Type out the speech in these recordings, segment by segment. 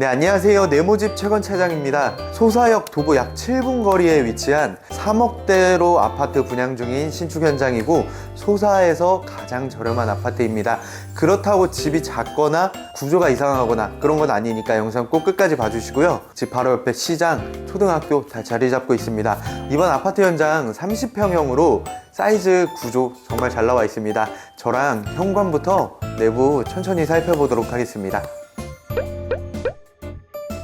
네, 안녕하세요. 네모집 최건 차장입니다. 소사역 도보 약 7분 거리에 위치한 3억대로 아파트 분양 중인 신축 현장이고 소사에서 가장 저렴한 아파트입니다. 그렇다고 집이 작거나 구조가 이상하거나 그런 건 아니니까 영상 꼭 끝까지 봐주시고요. 집 바로 옆에 시장, 초등학교 다 자리 잡고 있습니다. 이번 아파트 현장 30평형으로 사이즈 구조 정말 잘 나와 있습니다. 저랑 현관부터 내부 천천히 살펴보도록 하겠습니다.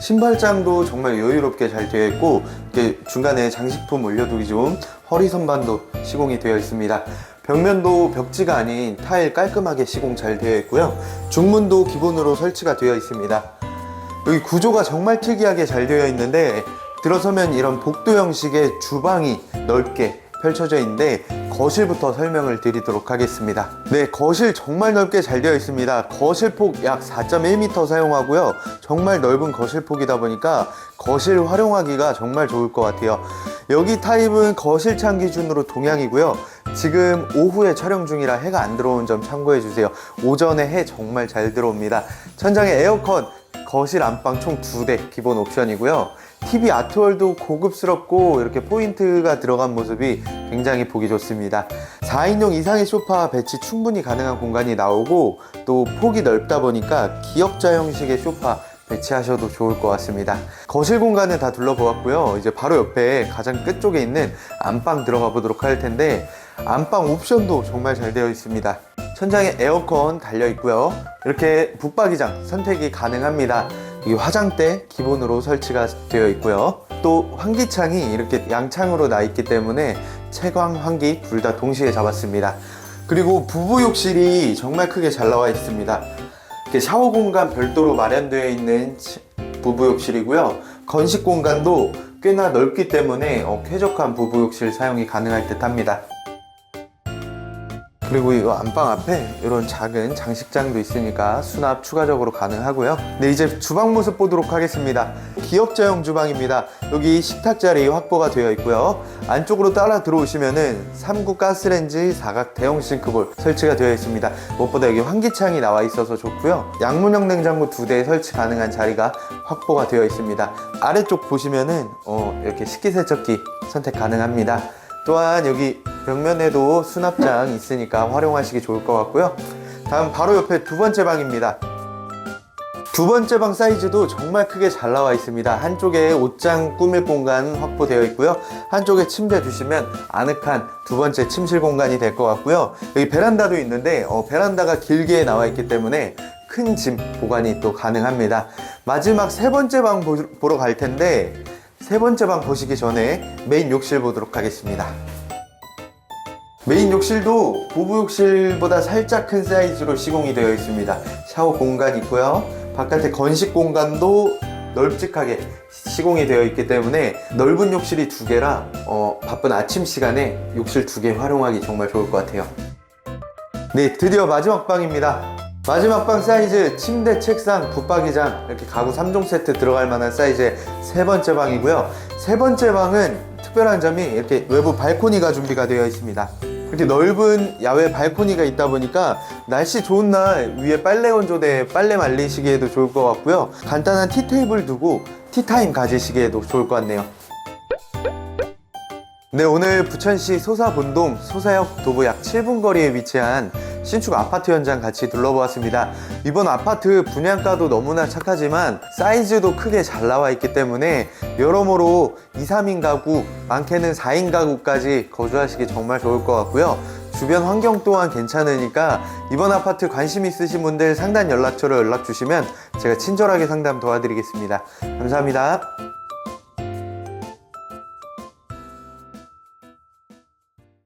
신발장도 정말 여유롭게 잘 되어 있고 이렇게 중간에 장식품 올려두기 좋은 허리 선반도 시공이 되어 있습니다. 벽면도 벽지가 아닌 타일 깔끔하게 시공 잘 되어 있고요. 중문도 기본으로 설치가 되어 있습니다. 여기 구조가 정말 특이하게 잘 되어 있는데 들어서면 이런 복도 형식의 주방이 넓게 펼쳐져 있는데 거실부터 설명을 드리도록 하겠습니다. 네, 거실 정말 넓게 잘 되어 있습니다. 거실 폭 약 4.1m 사용하고요. 정말 넓은 거실 폭이다 보니까 거실 활용하기가 정말 좋을 것 같아요. 여기 타입은 거실창 기준으로 동향이고요. 지금 오후에 촬영 중이라 해가 안 들어온 점 참고해 주세요. 오전에 해 정말 잘 들어옵니다. 천장에 에어컨, 거실 안방 총 두 대 기본 옵션이고요. TV 아트월도 고급스럽고 이렇게 포인트가 들어간 모습이 굉장히 보기 좋습니다. 4인용 이상의 소파 배치 충분히 가능한 공간이 나오고 또 폭이 넓다 보니까 기역자 형식의 소파 배치하셔도 좋을 것 같습니다. 거실 공간은 다 둘러보았고요. 이제 바로 옆에 가장 끝쪽에 있는 안방 들어가 보도록 할 텐데 안방 옵션도 정말 잘 되어 있습니다. 천장에 에어컨 달려 있고요. 이렇게 붙박이장 선택이 가능합니다. 이 화장대 기본으로 설치가 되어 있고요. 또 환기창이 이렇게 양창으로 나 있기 때문에 채광, 환기 둘 다 동시에 잡았습니다. 그리고 부부 욕실이 정말 크게 잘 나와 있습니다. 이렇게 샤워 공간 별도로 마련되어 있는 치- 부부 욕실이고요. 건식 공간도 꽤나 넓기 때문에 어, 쾌적한 부부 욕실 사용이 가능할 듯 합니다. 그리고 이 안방 앞에 이런 작은 장식장도 있으니까 수납 추가적으로 가능하고요. 네, 이제 주방 모습 보도록 하겠습니다. 기역자형 주방입니다. 여기 식탁 자리 확보가 되어 있고요. 안쪽으로 따라 들어오시면은 3구 가스레인지 사각 대형 싱크볼 설치가 되어 있습니다. 무엇보다 여기 환기창이 나와 있어서 좋고요. 양문형 냉장고 두 대 설치 가능한 자리가 확보가 되어 있습니다. 아래쪽 보시면은 어, 이렇게 식기세척기 선택 가능합니다. 또한 여기 벽면에도 수납장 있으니까 활용하시기 좋을 것 같고요. 다음 바로 옆에 두 번째 방입니다. 두 번째 방 사이즈도 정말 크게 잘 나와 있습니다. 한쪽에 옷장 꾸밀 공간 확보되어 있고요. 한쪽에 침대 두시면 아늑한 두 번째 침실 공간이 될 것 같고요. 여기 베란다도 있는데 어, 베란다가 길게 나와 있기 때문에 큰 짐 보관이 또 가능합니다. 마지막 세 번째 방 보- 보러 갈 텐데 세 번째 방 보시기 전에 메인 욕실 보도록 하겠습니다. 메인 욕실도 부부 욕실보다 살짝 큰 사이즈로 시공이 되어 있습니다. 샤워 공간 있고요. 바깥에 건식 공간도 널찍하게 시공이 되어 있기 때문에 넓은 욕실이 두 개라 어, 바쁜 아침 시간에 욕실 두 개 활용하기 정말 좋을 것 같아요. 네, 드디어 마지막 방입니다. 마지막 방 사이즈 침대, 책상, 붙박이장 이렇게 가구 3종 세트 들어갈 만한 사이즈의 세 번째 방이고요. 세 번째 방은 특별한 점이 이렇게 외부 발코니가 준비가 되어 있습니다. 이렇게 넓은 야외 발코니가 있다 보니까 날씨 좋은 날 위에 빨래 건조대 빨래 말리시기에도 좋을 것 같고요. 간단한 티 테이블 두고 티타임 가지시기에도 좋을 것 같네요. 네, 오늘 부천시 소사본동 소사역 도보 약 7분 거리에 위치한 신축 아파트 현장 같이 둘러보았습니다. 이번 아파트 분양가도 너무나 착하지만 사이즈도 크게 잘 나와 있기 때문에 여러모로 2, 3인 가구, 많게는 4인 가구까지 거주하시기 정말 좋을 것 같고요. 주변 환경 또한 괜찮으니까 이번 아파트 관심 있으신 분들 상단 연락처로 연락 주시면 제가 친절하게 상담 도와드리겠습니다. 감사합니다.